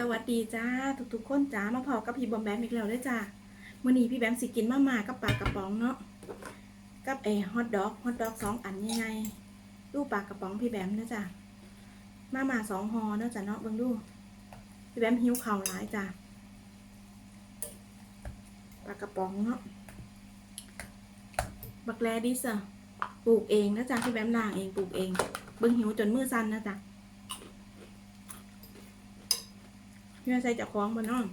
สวัสดีจ้าทุกๆคนจ้ามาพอกับพี่บอมแบมอีกแล้วด้วยจ้ามื่อนี้พี่แบมสิกินมาม่ากับปลากระป๋องเนาะกับเอฮอทดอกฮอทดอกสองอันยังไงดูปลากระป๋องพี่แบมนะจ้ามาม่าสองหอเนาะจ้าเนาะเบิ่งดูพี่แบมหิวข่าวหลายจ้าปลากระป๋องเนาะบักแลดิสอะปลูกเองนะจ้าพี่แบมล่างเองปลูกเอง เบิ่งหิวจนมือสั่นนะจ้า เพื่อใส่จากคล้องบนน้อง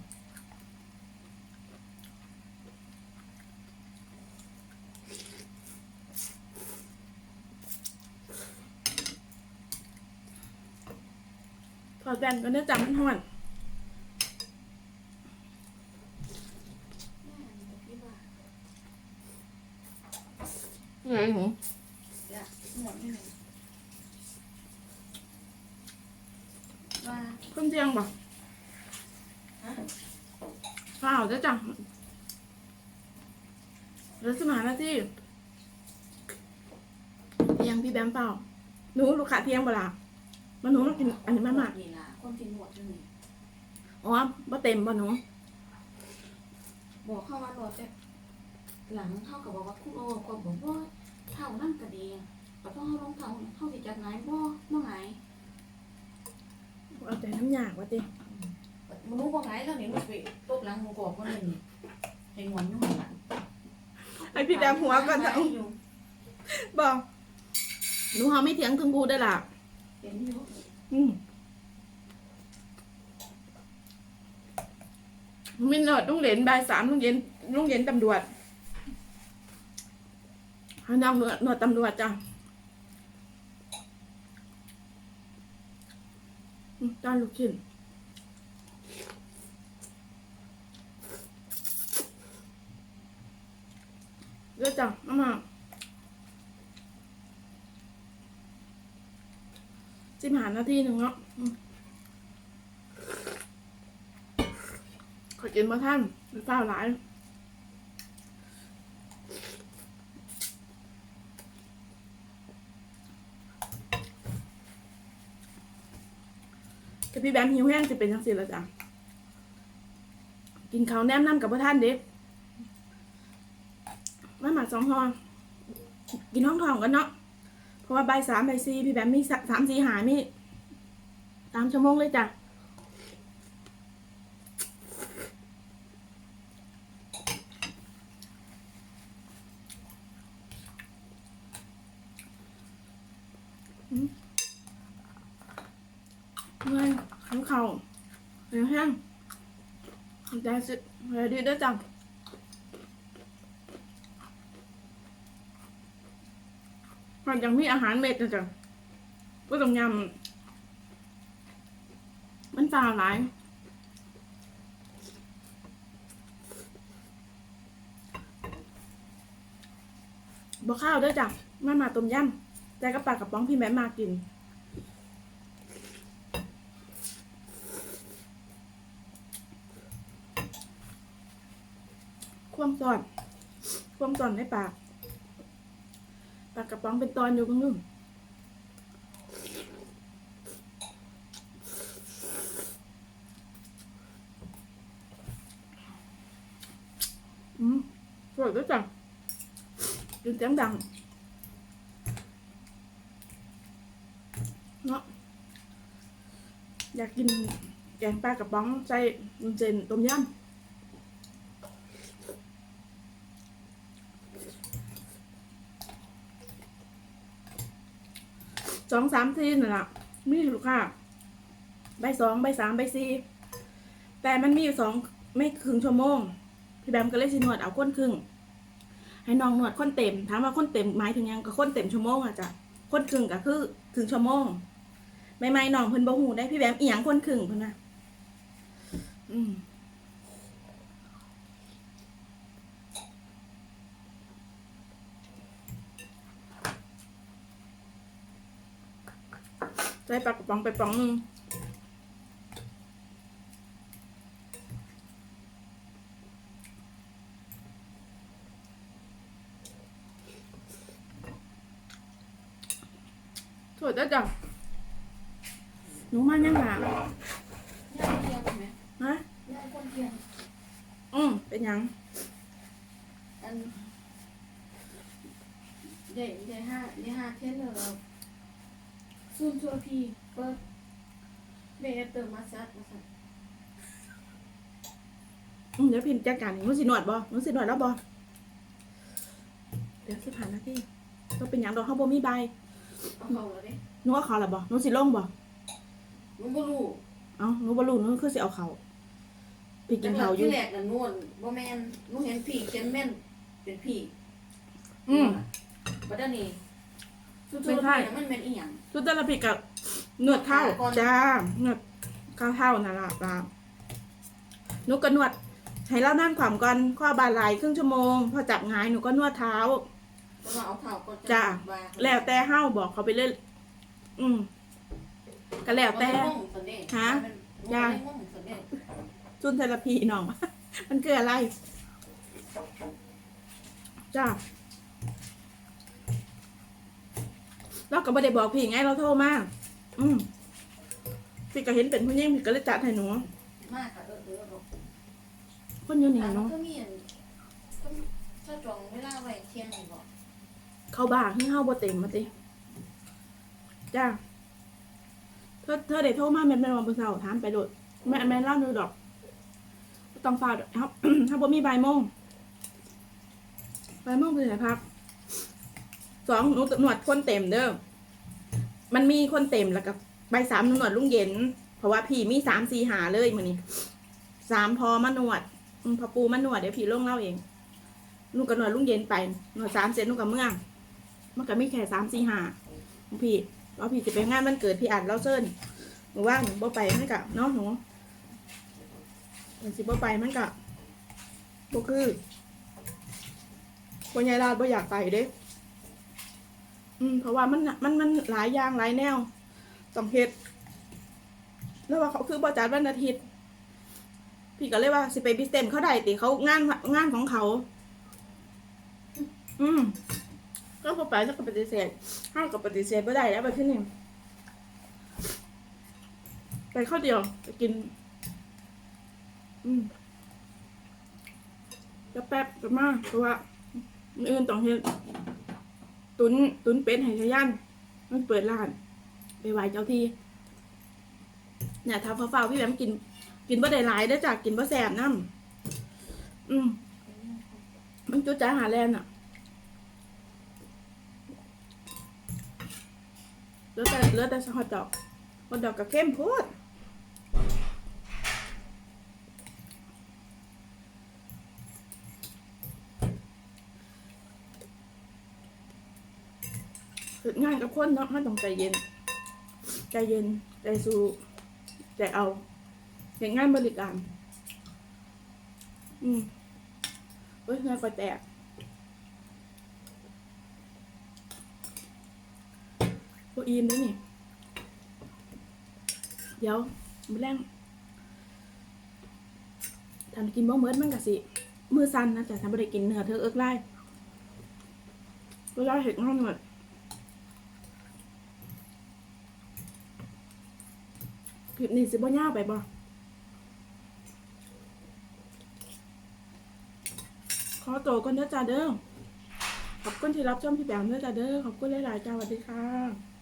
ถอดแว่นก็เนื้อจับมันห่อนไงหนูว่าเพิ่มเตียงบ่ ข้าวจะจังแล้วสมาหน้าที่เตียงพี่แบมเปล่าหนูลูกค้าเตียงบ่ล่ะมาหนูมากินอันนี้มามานี่ล่ะคนกินหนวดอยู่นี่อ๋อบ่เต็มบ่หนูบอกเข้าว่าหนวดแต่หลังเท่ากับบอกว่าคุณโอ้ก็บอกว่าเท่านั่นก็ดีแต่พอเขาลงเท่าเท่าสิจากไหนบ่บ่ไหนเอาแต่น้ำยากว่าติ มันรู้บ่ไหนแล้วนี่มันไปตบหลังหมูกรอบคนนึงนี่เห็นหวานอยู่หันหลังไอพี่แบมหัวก่อนนะอยู่บอกหนูเฮาไม่เถียงถึงกูได้ล่ะ เห็นอยู่อืมมินเนอดลุงเหรนบ่ายสามลุงเย็นลุงเย็นตำรวจให้น้องหนวดหนวดตำรวจจ้ะอืมจานลูกชิ้นเยอะจัง มามาสิบหานาทีหนึ่งเนาะขอกินมาท่านหรือเปล่าหลายแต่พี่แบมหิวแห้งจะเป็นจังสิแล้วจ้ะกินข้าวแนมน้ำกับพ่อท่านเด็ก มาหมาสองห้องกินห้องทองกันเนาะเพราะว่าใบสามใบสี่พี่แบมมีสะสามสี่หามีสามชั่วโมงเลยจ้ะเมื่อยขันเข่าเดี๋ยวแห้งได้สิเดี๋ยวดีด้อจัง มันยังมีอาหารเม็ดนะจ๊ะก็ต้องยำมันตาหลายบอข้าวด้วยจ้ะมามาต้มยำใจกระปากกระป๋องพี่แม่มากิน ความสอน ความสอนในปาก ปากกระป๋องเป็นตอนอยู่ข้างนึงอืมสวยด้วยจังกินเสียงดังเนาะอยากกินแกงปลากระป๋องใส่กุนเส้นต้มยำ องสามทีนั่นแหละมีลูกค้าใบสองใบสามใบสี่แต่มันมีอยู่สองไม่ครึ่งชั่วโมง พี่แบมก็เลยสินวดเอาก้นครึ่ง ให้น้องนวดคนเต็ม ถามว่าคนเต็มหมายถึงยังก็คนเต็มชั่วโมงอะจ้ะคนครึ่งก็คือครึ่งชั่วโมงไม่ไม่น้องเพิ่นบ่หูได้พี่แบมอีหยังคนครึ่งเพิ่นนะอืม ใส่ปลากระป๋องไปป๋องหนึงสวยจ้ะจ้ะหนูมายังหาย่างเทียมไหมที่ยงอืมเป็นหยังอันใหญ่ใหญ่ห้าใหญ่ห้าเท่นเลยเรา ซุนชัวพีเปิดเบเติมมาซัดมาซัดอืมเดี๋ยวพิมพ์จัดการหนูสิหนวดบ่หนูสิหนวดแล้วบ่เดี๋ยวสิผ่านนาทีต้องเป็นหยังดอกเฮาบ่มีใบเอาเขาเลยหนูเอาเขาล่ะบ่หนูสิลงบ่หนูบ่รู้เอ้าหนูบ่รู้หนูคือสิเอาเขาพี่กินเขาวอยู่ที่แรกน่ะนวลบ่แม่นหนูเห็นผีเขียนแม่นเป็นผีอืมบัดนี้ ซุนชัไม่วใช่พีน่ะมันเป็นอีหยังสุดแต่ละพี่กับนวดเท้าก่อนจ้านวดข้าวเท้านั่นล่ะล่ะหนูก็นวดให้เรานั่งขวามก่อนข้อบาไหลครึ่งชั่วโมง พอจับหงายหนูก็นวดเท้า เพราะว่าเอาเท้าก่อนจ้ะวางแล้วแต่เฮ้าบอกเขาไปเรื่อยอืมก็แล้วแต่บ่ได้ม่วงสันเด้ฮะมันจ้ะบ่ได้ม่วงสันเด้จุนเทอราพีน้อง มันคืออะไร จ้า เราก็ไม่ได้บอกพี่ไงเราโทรมาอืมพี่ก็เห็นเป็นผู้หญิงพี่ก็เลยจัดให้หนู มากค่ะเออเออบอกคนอยู่นี่อ่าเนาะก็มีอันก็ถ้าจองเวลาไว้เที่ยงนี่บอกเข้าบ้าให้เข้าบ่เต็มมาติจ้าเธอเธอได้โทรมาแม่นแม่นวันเสาร์ถามไปโดดแม่แม่นเล่าหนูดอกบ่ต้องฟ้าดอกครับถ้าบ่มีใบายโมงใบายโมงคือไหนพัก สองหนูหนวดคนเต็มเด้อมันมีคนเต็มแล้วก็ใบสามหนูหนวดลุงเย็น เพราะว่าพี่มีสามสี่หาเลยมือนี้สามพอมาหนวดพอปูมาหนวดเดี๋ยวพี่ลงเล่าเองหนูก็หนวดลุงเย็นไปหนวดสามเสร็จหนูก็เมื่อมันก็ไม่แค่สามสี่หาของพี่แล้วพี่จะไปงานวันเกิดพี่อัดแล้วเชิญหนูว่าหนูบ่ไปมันกะเนาะหนูมันสิบ่ไปมันกะบ่คือคนยายราดบ่อยากไปเด้ อืมเพราะว่ามันมันมันหลายอย่างหลายแนวต้องเฮ็ดแล้วว่าเขาคือบ่จัดวันอาทิตย์ พี่ก็เลยว่าสิไปบิสเตนเขาได้ติเขางานงานของเขา อืมก็พอไปแล้วก็ปฏิเสธห้ากับปฏิเสธไม่ได้แล้วไปที่นี่ไปข้าวเดียวไปกิน อืมจะแป๊บจะมากเพราะว่าออื่นต้องเฮ็ด ตุนตุนเป็ดให้ชายันมันเปิดร้าน ไปไหวเจ้าที่เนี่ยถ้าฟ้าๆพี่แบมกิน กินบ่ได้หลายได้จากกินบ่แสบน้ำอืมมันจุดจ้าหาแลนอะเหลือแต่เหลือแต่ฮอตดอกฮอตดอกกับเข้มโพูด งานกับคนเนาะมันต้องใจเย็น ใจเย็น ใจสู้ใจเอาเห็นงงานบริการ อืมเฮ้ยงานก็แตกตัวอีนด้วยนี่ เดี๋ยวมือแรงทำกินบ่เมิดมันกะสิ มือสั่นนะแต่ทำไม่ได้กินเนื้อเธอเอิกไล่เวลาเห็ดงอนหมด คลิปนี้สิบ่ยาวไปบ่ขอตัวก่อนเด้อจ้าเด้อขอบคุณที่รับชมพี่แบมเด้อจ้าเด้อขอบคุณหลายๆจ้าสวัสดีค่ะ